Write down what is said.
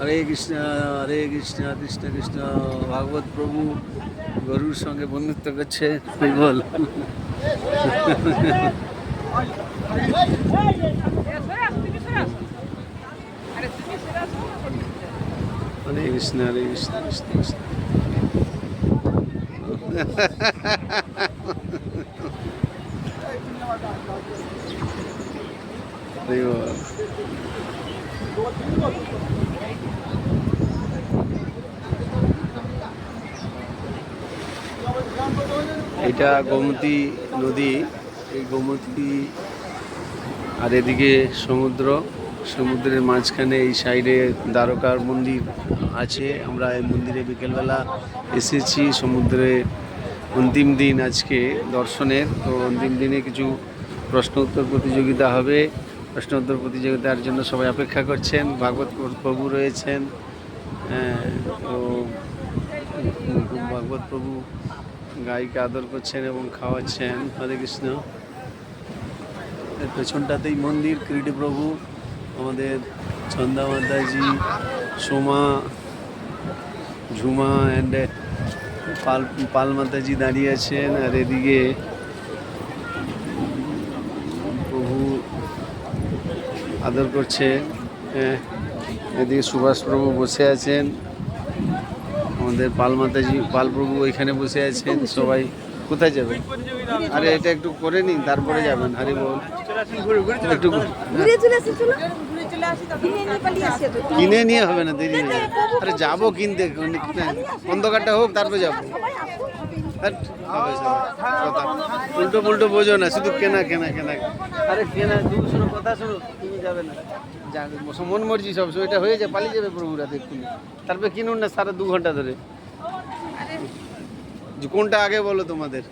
হরে কৃষ্ণ হরে কৃষ্ণ কৃষ্ণ কৃষ্ণ, ভাগবত প্রভু গরুর সঙ্গে বন্ধুত্ব করছে, তুই বল হরে কৃষ্ণ হরে কৃষ্ণ কৃষ্ণ কৃষ্ণ হরে। এটা গোমতী নদী, এই গোমতী আর এদিকে সমুদ্র, সমুদ্রের মাঝখানে এই সাইডে দ্বারকার মন্দির আছে। আমরা এই মন্দিরে বিকেলবেলা এসেছি সমুদ্রে। অন্তিম দিন আজকে দর্শনের, তো অন্তিম দিনে কিছু প্রশ্ন উত্তর প্রতিযোগিতা হবে। প্রশ্ন উত্তর প্রতিযোগিতার জন্য সবাই অপেক্ষা করছেন। ভাগবত প্রভু রয়েছেন। তো ভাগবত প্রভু গাইকে আদর করছেন এবং খাওয়াচ্ছেন। হরে কৃষ্ণ। পেছনটাতেই মন্দির ক্রীড়ি প্রভু, আমাদের ছন্দা মাতাজি, সোমা, ঝুমা অ্যান্ড পাল পাল মাতাজি দাঁড়িয়ে আছেন। আর এদিকে প্রভু আদর করছে। এদিকে সুভাষ প্রভু বসে আছেন। আমাদের পাল মাতাজি পাল প্রভু ওইখানে বসে আছেন। সবাই কোথায় যাবেন? আরে এটা একটু করে নিন তারপরে যাবেন। হরি বল। একটু কিনে নিয়ে হবে না দেরি আরে যাব কিনতে অন্ধকারটা হোক তারপরে যাব ধ্যাৎ, হবে সব। কথা। উল্টো পুল্টো বোঝো না শুধু কেনা কেনা কেনা। আরে কেনা তুমি শুনো কথা শুনো তুমি যাবে না। যা মন মর্জি সব এটা হয়ে যায় পালিয়ে যাবে প্রভুরা দেখুন তারপরে কিনুন না সারা দু ঘণ্টা ধরে। কোনটা আগে বলো তোমাদের?